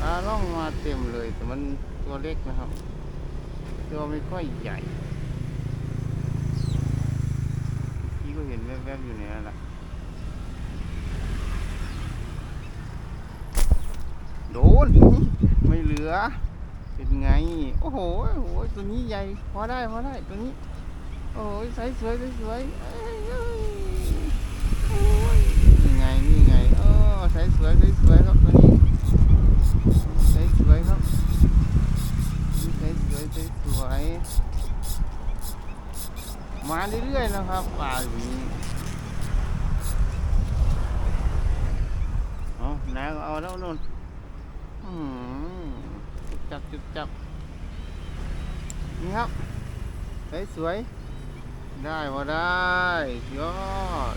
ปลาล่องมาเต็มเลยแต่มันตัวเล็กนะครับ ตัวไม่ค่อยใหญ่พี่ก็เห็นแวบๆอยู่ในนั้นแหละโดน ไม่เหลือ เป็นไง โอ้โหโอ้โหตัวนี้ใหญ่ พอได้พอได้ตัวนี้ โอ้ยใสสวยใสสวยเอ้ยเอ้ยโอ้ยนี่ไงนี่ไงเออใสสวยใสสวยครับตัวนี้ใสสวยครับนี่ใสสวยใสสวย มาเรื่อยๆนะครับปลาอยู่นี่เอานาก็เอาแล้วนู่นอืมจุบจับจุบจับนี่ครับสวยสวยๆได้ว่าได้ยอด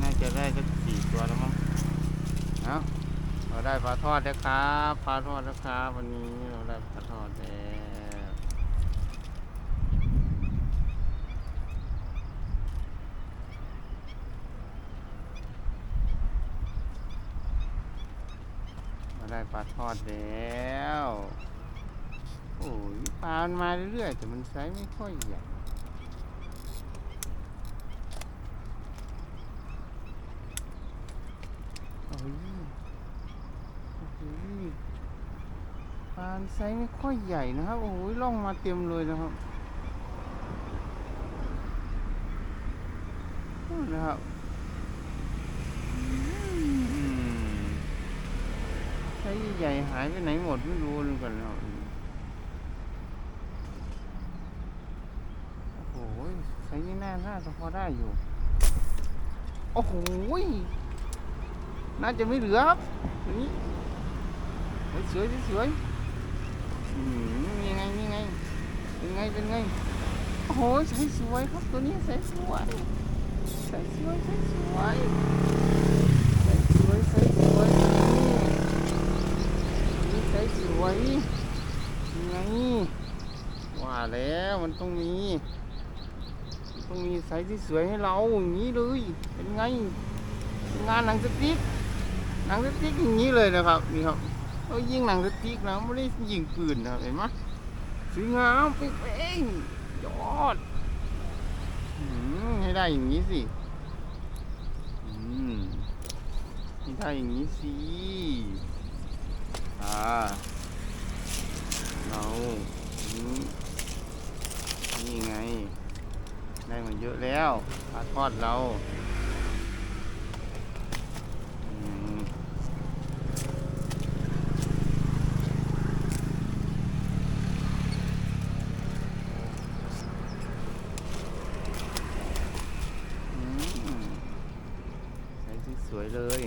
น่าจะได้สักสี่ตัวแล้วมั้งเอาเรา ได้ปลาทอดแล้วครับปลาทอดแล้วครับวันนี้เราได้ปลาทอดแล้วเราได้ปลาทอดแล้วโอ้ยปลามันมาเรื่อยๆแต่มันไซส์ไม่ค่อยใหญ่ โอ้ยโอ้โห ปลาไซส์ไม่ค่อยใหญ่นะครับ โอ้ยล่องมาเต็มเลยนะครับนะครับไซส์ใหญ่หายไปไหนหมดไม่รู้เลยกันนะครับโอ้โหไซส์นี้น่าน่าจะพอได้อยู่ โอ้โหน่าจะไม่เหลือครับนี้เฮ้ย สวยสวยอืมยังไงยังไง เป็นไง เป็นไง โอ้โหใสสวยครับตัวนี้ใสสวยใสสวยใสสวยใสสวยใสสวยตัวนี้ใสสวยยังไงว่าแล้วมันต้องมีต้องมีใสที่สวยให้เราอย่างนี้เลย เป็นไง งานหนังสติ๊กหนังสติ๊กอย่างนี้เลยนะครับนี่ครับ เขายิงหนังสติ๊กนะไม่ได้ยิงปืนนะเห็นไหมสวยงามเป๊ะๆยอดให้ได้อย่างนี้สิให้ได้อย่างนี้สิอ่าเรานี่ไง ได้มาเยอะแล้วปลาทอดเรา อืมอืมใส่สวยๆ เลย